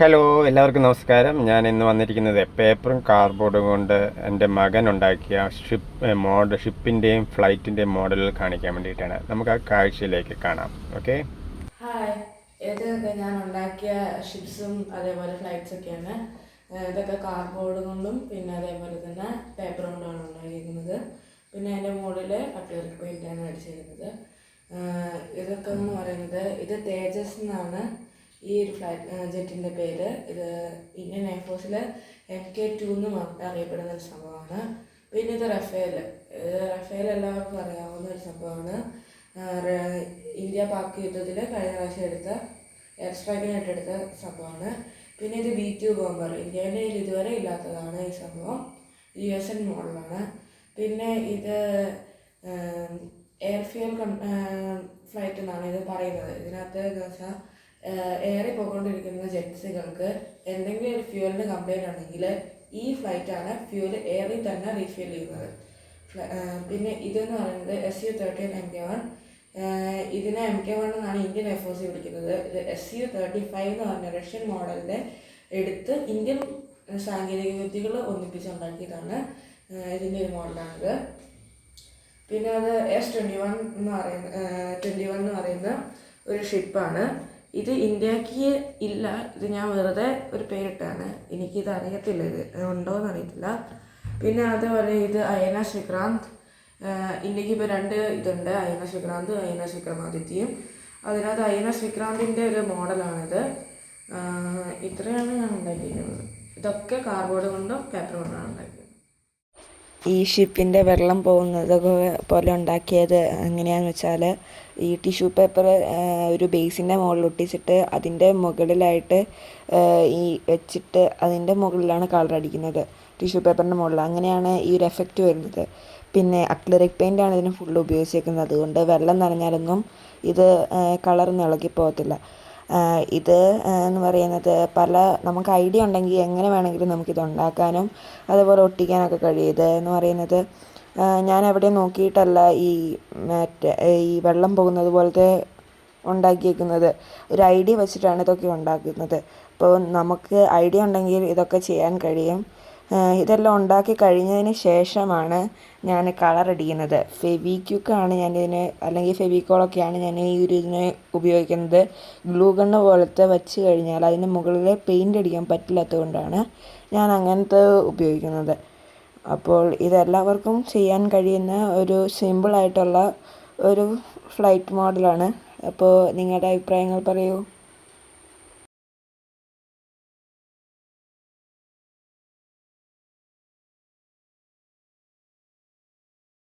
Hello എല്ലാവർക്കും നമസ്കാരം. ഞാൻ ഇന്ന് വന്നിരിക്കുന്നത് പേപ്പറും കാർഡ്ബോർഡും കൊണ്ട് എന്റെ മകൻ ഉണ്ടാക്കിയ ഷിപ്പ് മോഡൽ ഷിപ്പിന്റെയും ഫ്ലൈറ്റിന്റെയും മോഡലുകൾ കാണിക്കാൻ വേണ്ടിയിട്ടാണ്. നമുക്ക് ആ കാഴ്ചയിലേക്ക് കാണാം. ഓക്കെ? ഹായ്. ഇതൊക്കെ ഞാൻ ഉണ്ടാക്കിയ ഷിപ്സും അതേപോലെ ഫ്ലൈറ്റ്സ് ഒക്കെയാണ്. ഇതൊക്കെ കാർഡ്ബോർഡ് കൊണ്ടും പിന്നെ അതേപോലെ തന്നെ പേപ്പർ കൊണ്ടുമാണ് ഉണ്ടാക്കിയിരിക്കുന്നത്. പിന്നെ അതിന്റെ മുകളിൽ അക്ലറിക് പെയിന്റാണ് അടിച്ചിരിക്കുന്നത് ഇതൊക്കെ എന്ന് പറയുന്നത് ഇത് തേജസ് എന്നാണ് ഈ ഒരു ഫ്ലൈറ്റ് ജെറ്റിന്റെ പേര്. ഇത് ഇന്ത്യൻ എയർഫോഴ്സിൽ എം കെ ടു എന്ന് അറിയപ്പെടുന്ന ഒരു സംഭവമാണ്. പിന്നെ ഇത് റഫേൽ റഫേൽ എല്ലാവർക്കും അറിയാവുന്ന ഒരു സംഭവമാണ്. ഇന്ത്യ പാക് യുദ്ധത്തിൽ കഴിഞ്ഞ പ്രാവശ്യം എടുത്ത എയർ സ്ട്രൈക്കിനായിട്ട് എടുത്ത സംഭവമാണ്. പിന്നെ ഇത് ബി ടു ബോംബർ ഇന്ത്യയുടെ ഇതുവരെ ഇല്ലാത്തതാണ് ഈ സംഭവം. യു എസ് എൻ മോഡലാണ്. പിന്നെ ഇത് എയർഫിയൽ ഫ്ലൈറ്റ് എന്നാണ് ഇത് പറയുന്നത്. ഇതിനകത്ത് എന്ന് വെച്ചാൽ എയറിൽ പോയിക്കൊണ്ടിരിക്കുന്ന ജെറ്റ്സുകൾക്ക്. എന്തെങ്കിലും ഒരു ഫ്യൂവലിന് കംപ്ലൈന്റ് ഉണ്ടെങ്കിൽ ഈ ഫ്ലൈറ്റാണ് ഫ്യൂവൽ ഏറി തന്നെ റീഫിൽ ചെയ്യുന്നത്. പിന്നെ ഇതെന്ന് പറയുന്നത് S U thirteen M K one ഇതിനെ എം കെ വൺ എന്നാണ് ഇന്ത്യൻ എയർഫോഴ്സ് വിളിക്കുന്നത്. ഇത് എസ് യു തേർട്ടി ഫൈവ് എന്ന് പറഞ്ഞ റഷ്യൻ മോഡലിന്റെ എടുത്ത് ഇന്ത്യൻ സാങ്കേതിക വിദ്യകൾ ഒന്നിപ്പിച്ചുണ്ടാക്കിയതാണ് ഇതിന്റെ ഒരു മോഡലാണിത്. പിന്നെ അത് എസ് ട്വന്റി വൺ എന്ന് പറയുന്ന ട്വന്റി വൺ എന്ന് പറയുന്ന ഒരു ഷിപ്പാണ് ഇത് ഇന്ത്യയ്ക്ക് ഇല്ല. ഇത് ഞാൻ വെറുതെ ഒരു പേരിട്ടാണ്. എനിക്കിത് അറിയത്തില്ല. ഇത് ഉണ്ടോയെന്ന് അറിയത്തില്ല. പിന്നെ അതുപോലെ ഇത് അയന ശ്രീക്രാന്ത് ആഹ് ഇന്ത്യയ്ക്ക് ഇപ്പോൾ രണ്ട് ഇതുണ്ട്. അയന ശ്രീക്രാന്ത് അയന വിക്രമാദിത്യയും അതിനകത്ത് അയന ശ്രീക്രാന്തിന്റെ ഒരു മോഡലാണിത്. ഇത്രയാണ് ഞാൻ ഉണ്ടാക്കിയിരിക്കുന്നത്. ഇതൊക്കെ കാർബോർഡ് കൊണ്ടും പേപ്പർ കൊണ്ടാണ് ഉണ്ടാക്കിയത് ഈ ഷിപ്പിന്റെ വെള്ളം പോകുന്നത് പോലെ ഉണ്ടാക്കിയത് എങ്ങനെയാണെന്ന് വെച്ചാൽ ഈ ടിഷ്യൂ പേപ്പർ ഒരു ബേസിന്റെ മുകളിൽ ഒട്ടിച്ചിട്ട് അതിന്റെ മുകളിലായിട്ട് ഈ വെച്ചിട്ട് അതിന്റെ മുകളിലാണ് കളർ അടിക്കുന്നത് ടിഷ്യൂ പേപ്പറിന്റെ മുകളിൽ. അങ്ങനെയാണ് ഈ ഒരു എഫക്റ്റ് വരുന്നത്. പിന്നെ അക്ലറിക് പെയിന്റ് ആണ് ഇതിന് ഫുള്ള് ഉപയോഗിച്ചേക്കുന്നത്. അതുകൊണ്ട് വെള്ളം നനഞ്ഞാലൊന്നും ഇത് കളർ ഇളകി പോകത്തില്ല. ഇത് എന്ന് പറയുന്നത് പല നമുക്ക് ഐഡിയ ഉണ്ടെങ്കിൽ എങ്ങനെ വേണമെങ്കിലും നമുക്കിത് ഉണ്ടാക്കാനും അതുപോലെ ഒട്ടിക്കാനൊക്കെ കഴിയും. ഇത് എന്ന് പറയുന്നത് ഞാൻ എവിടെ നോക്കിയിട്ടല്ല ഈ മറ്റേ ഈ വെള്ളം പോകുന്നത് പോലത്തെ ഉണ്ടാക്കിയേക്കുന്നത്. ഒരു ഐഡിയ വെച്ചിട്ടാണ് ഇതൊക്കെ ഉണ്ടാക്കുന്നത്. അപ്പോൾ നമുക്ക് ഐഡിയ ഉണ്ടെങ്കിൽ ഇതൊക്കെ ചെയ്യാൻ കഴിയും. ഇതെല്ലാം ഉണ്ടാക്കി കഴിഞ്ഞതിന് ശേഷമാണ് ഞാൻ കളർ അടിക്കുന്നത്. ഫെവിക്വിക്കാണ് ഞാനിതിന് അല്ലെങ്കിൽ ഫെവിക്കോളൊക്കെയാണ് ഞാൻ ഈ ഒരു ഇതിന് ഉപയോഗിക്കുന്നത്. ഗ്ലൂ ഗണ്ണ് പോലത്തെ വെച്ച് കഴിഞ്ഞാൽ അതിന് മുകളിൽ പെയിന്റ് അടിക്കാൻ പറ്റില്ലാത്തത് കൊണ്ടാണ് ഞാൻ അങ്ങനത്തെ ഉപയോഗിക്കുന്നത്. അപ്പോൾ ഇതെല്ലാവർക്കും ചെയ്യാൻ കഴിയുന്ന ഒരു സിമ്പിളായിട്ടുള്ള ഒരു ഫ്ലൈറ്റ് മോഡലാണ്. അപ്പോൾ നിങ്ങളുടെ അഭിപ്രായങ്ങൾ പറയൂ.